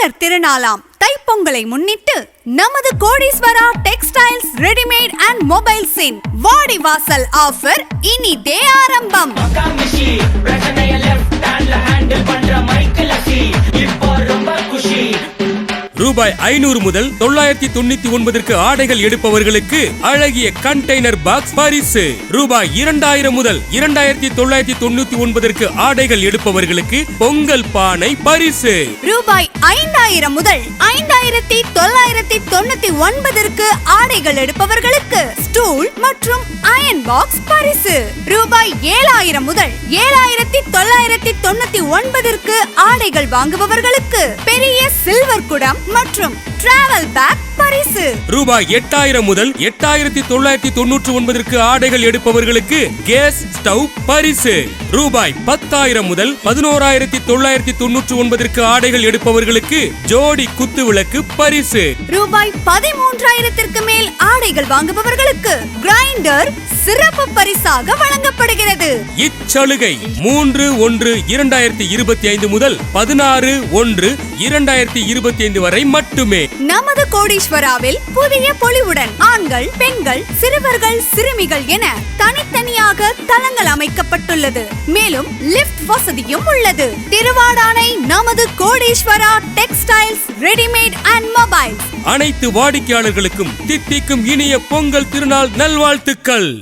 தமிழர் திருநாளாம். தைப்பொங்கலை முன்னிட்டு நமது கோடீஸ்வரா டெக்ஸ்டைல்ஸ் ரெடிமேட் அண்ட் மொபைல்ஸின் வாடிவாசல் ஆஃபர் இனி தே ஆரம்பம். ரூபாய் ஐநூறு முதல் தொள்ளாயிரத்தி தொண்ணூத்தி ஒன்பதற்கு ஆடைகள் எடுப்பவர்களுக்கு அழகிய கண்டெய்னர் பாக்ஸ் பரிசு. ரூபாய் இரண்டாயிரம் முதல் இரண்டாயிரத்தி தொள்ளாயிரத்தி தொண்ணூத்தி ஒன்பதற்கு ஆடைகள் எடுப்பவர்களுக்கு பொங்கல் பானை பரிசு. ரூபாய் ஐந்தாயிரம் முதல் ஐந்தாயிரத்தி தொள்ளாயிரத்தி தொண்ணூத்தி ஒன்பதற்கு ஆடைகள் எடுப்பவர்களுக்கு ஸ்டூல் மற்றும் அயன் பாக்ஸ் பரிசு. ரூபாய் ஏழாயிரம் முதல் ஏழாயிரத்தி தொள்ளாயிரத்தி தொண்ணூத்தி ஒன்பதற்கு ஆடைகள் வாங்குபவர்களுக்கு பெரிய சில்வர் குடம் மற்றும் டிராவல் பேக் பரிசு. ரூபாய் எட்டாயிரம் முதல் எட்டாயிரத்தி தொள்ளாயிரத்தி தொண்ணூற்றி ஒன்பதற்கு ஆடைகள் எடுப்பவர்களுக்கு கேஸ் ஸ்டவ் பரிசு. ரூபாய் பத்தாயிரம் முதல் பதினோராயிரத்தி தொள்ளாயிரத்தி தொண்ணூற்றி ஒன்பதற்கு ஆடைகள் எடுப்பவர்களுக்கு ஜோடி குத்து விளக்கு பரிசு. ரூபாய் பதிமூன்றாயிரத்திற்கு மேல் ஆடைகள் வாங்குபவர்களுக்கு கிரைண்டர் சிறப்பு பரிசாக வழங்கப்படுகிறது. இச்சலுகை மூன்று ஒன்று இரண்டாயிரத்தி இருபத்தி ஐந்து முதல் பதினாறு ஒன்று இரண்டாயிரத்தி இருபத்தி ஐந்து வரை மட்டுமே. நமது கோடீஸ்வராவில் புதிய பொலிவுடன் ஆண்கள் பெண்கள் சிறுவர்கள் சிறுமிகள் என தனித்தனியாக தளங்கள் அமைக்கப்பட்டுள்ளது. மேலும் லிஃப்ட் வசதியும் உள்ளது. திருவாடானை நமது Kodeeswara textiles readymade and mobiles. அனைத்து வாடிக்கையாளர்களுக்கும் தித்திக்கும் இனிய பொங்கல் திருநாள் நல்வாழ்த்துக்கள்.